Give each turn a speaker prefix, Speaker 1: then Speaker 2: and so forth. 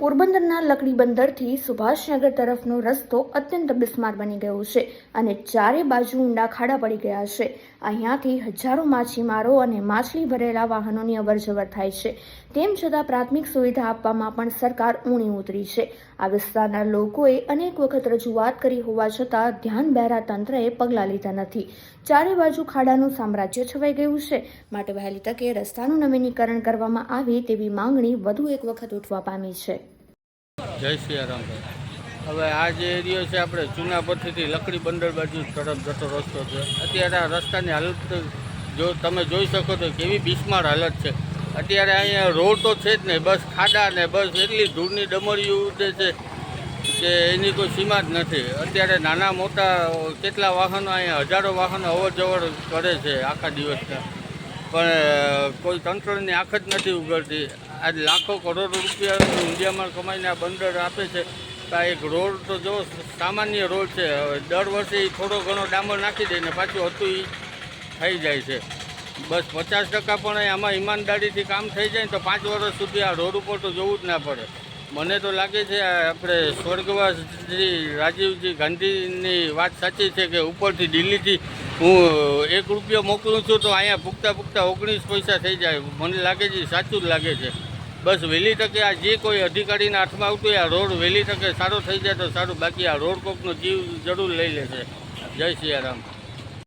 Speaker 1: પોરબંદરના લકડી બંદરથી સુભાષનગર તરફનો રસ્તો અત્યંત બિસ્માર બની ગયો છે અને ચારે બાજુ ઊંડા ખાડા પડી ગયા છે. અહીંયાથી હજારો માછીમારો અને માછલી ભરેલા વાહનોની અવરજવર થાય છે. તેમ છતાં પ્રાથમિક સુવિધા આપવામાં પણ સરકાર ઊણી ઉતરી છે. આ વિસ્તારના લોકોએ અનેક વખત રજૂઆત કરી હોવા છતાં ધ્યાન બહેરા તંત્રએ પગલાં લીધા નથી. ચારે બાજુ ખાડાનું સામ્રાજ્ય છવાઈ ગયું છે. માટે વહેલી તકે રસ્તાનું નવીનીકરણ કરવામાં આવે તેવી માંગણી વધુ એક વખત ઉઠવા પામી છે.
Speaker 2: જય સિયારામ ભાઈ. હવે આ જે એરિયો છે આપણે જૂના પથ્થીથી લકડી બંદર બાજુ તરફ જતો રસ્તો છે. અત્યારે આ રસ્તાની હાલત જો તમે જોઈ શકો તો કેવી બિસ્માર હાલત છે. અત્યારે અહીંયા રોડ તો છે જ નહીં, બસ ખાડા ને બસ એટલી ધૂળની ડમરીઓ ઉડે છે કે એની કોઈ સીમા જ નથી. અત્યારે નાના મોટા કેટલા વાહનો અહીંયા, હજારો વાહનો અવર જવર કરે છે આખા દિવસના. પણ કોઈ તંત્રની આંખ જ નથી ઉગડતી. આજ લાખો કરોડો રૂપિયા ઇન્ડિયામાં કમાઈને આ બંદર આપે છે. તો આ એક રોડ તો જો સામાન્ય રોડ છે. દર વર્ષે એ થોડો ઘણો ડામર નાખી દે ને પાછું હતું એ થઈ જાય છે. બસ પચાસ ટકા પણ આમાં ઈમાનદારીથી કામ થઈ જાય ને તો પાંચ વર્ષ સુધી આ રોડ ઉપર તો જોવું જ ના પડે. મને તો લાગે છે આપણે સ્વર્ગવાસ શ્રી રાજીવજી ગાંધીની વાત સાચી છે કે ઉપરથી દિલ્હીથી હું એક રૂપિયો મોકલું છું તો અહીંયા પૂગતા પૂગતા ઓગણીસ પૈસા થઈ જાય. મને લાગે છે, સાચું જ લાગે છે. બસ વહેલી તકે આ જે કોઈ અધિકારીના હાથમાં આવતું આ રોડ વહેલી તકે સારો થઈ જાય તો સારું. બાકી આ રોડ કોકનો જીવ જરૂર લઈ લેશે. જય સિયારામ.